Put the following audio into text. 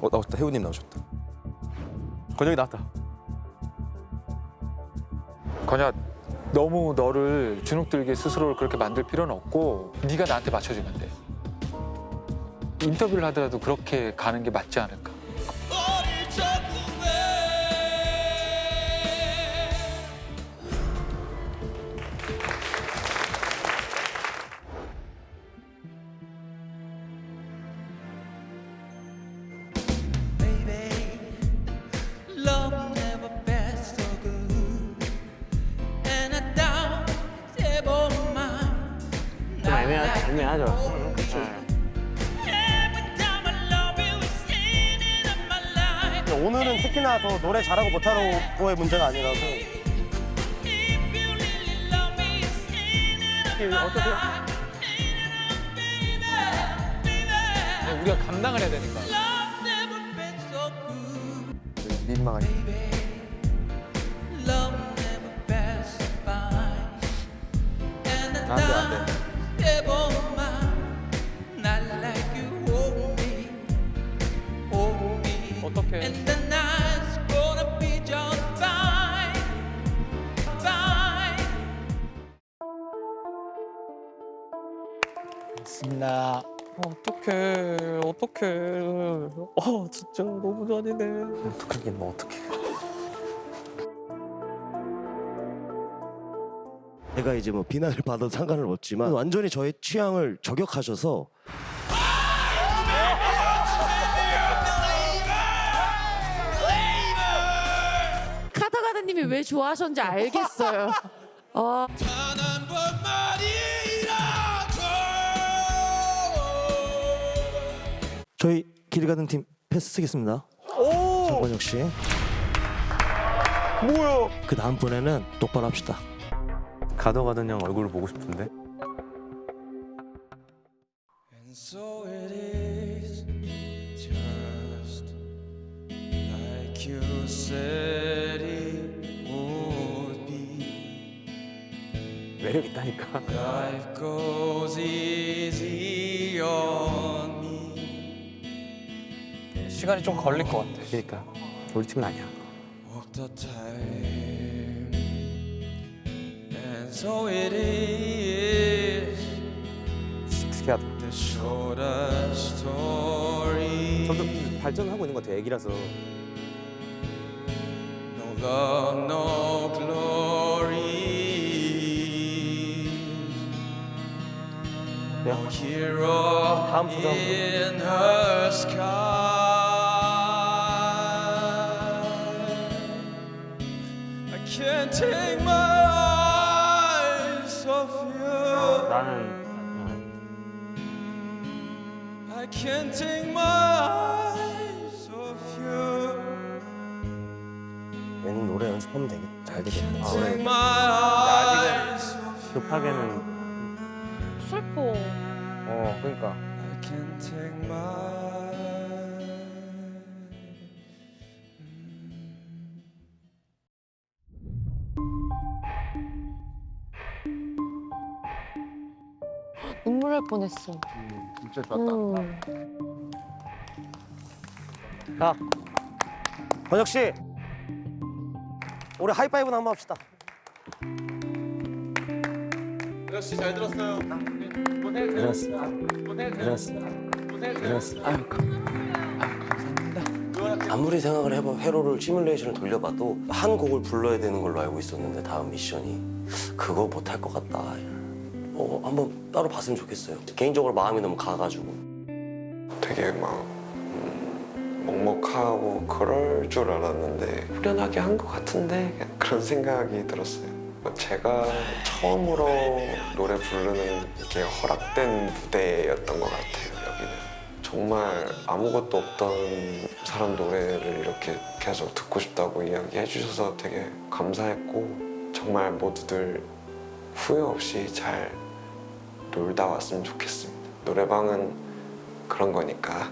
어 나왔다 혜우님 나오셨다. 건영이 나왔다. 건야 너무 너를 주눅들게 스스로를 그렇게 만들 필요는 없고 네가 나한테 맞춰주면 돼. 인터뷰를 하더라도 그렇게 가는 게 맞지 않을까. 애매하, 애매하죠. Life. 오늘은 특히나 더 노래 잘하고 못하고의 문제가 아니라서. 그냥 우리가 감당을 해야 되니까. Love never felt so good. 민망하게. Love never felt so fine. And I 안 돼, 안 돼. 있습니다. 어떡해, 어떡해. 어, 진짜 너무 잔인해. 어떡하긴 뭐 어떡해. 제가 이제 뭐 비난을 받아도 상관은 없지만 완전히 저의 취향을 저격하셔서 카더가드님이 왜 좋아하셨는지 알겠어요. 어, 단한 번만이 저희 길 가는 팀 패스 쓰겠습니다. 정권혁 씨. 뭐야? 그 다음번에는 똑바로 합시다. 가둬가던 형 얼굴을 보고 싶은데. And so it is just like you said it would be. 매력 있다니까. Life goes easy on. 시간이 좀 걸릴 것 같아. 그러니까 우리 팀은 아니야. of the time. And so it is 특이하다. the shorter story. 점점 발전하고 있는 것 같아. 애기라서. No love, no glory. No hero 다음 주도 in her sky. 나는 I can't take my eyes off you. 얘는 노래 연습하면 되겠, 잘 되겠다. 아, Take my eyes off you. 급하게는 슬퍼. 어, 그러니까. I can't take my 눈물 날 뻔했어. 진짜 음. 자, 권혁 씨, 우리 하이파이브나 한번 합시다. 잘 들었어요. 고생하셨습니다. 고생하셨습니다. 고생하셨습니다. 아유, 아무리 생각을 해봐 회로를 시뮬레이션을 돌려봐도 한 곡을 불러야 되는 걸로 알고 있었는데 다음 미션이 그거 못할 것 같다. 어, 한번 따로 봤으면 좋겠어요. 개인적으로 마음이 너무 가가지고. 되게 막 음, 먹먹하고 그럴 줄 알았는데 후련하게 한 것 같은데 그런 생각이 들었어요. 제가 처음으로 노래 부르는 게 허락된 무대였던 것 같아요. 여기는 정말 아무것도 없던 사람 노래를 이렇게 계속 듣고 싶다고 이야기해 주셔서 되게 감사했고 정말 모두들 후회 없이 잘 놀다 왔으면 좋겠습니다. 노래방은 그런 거니까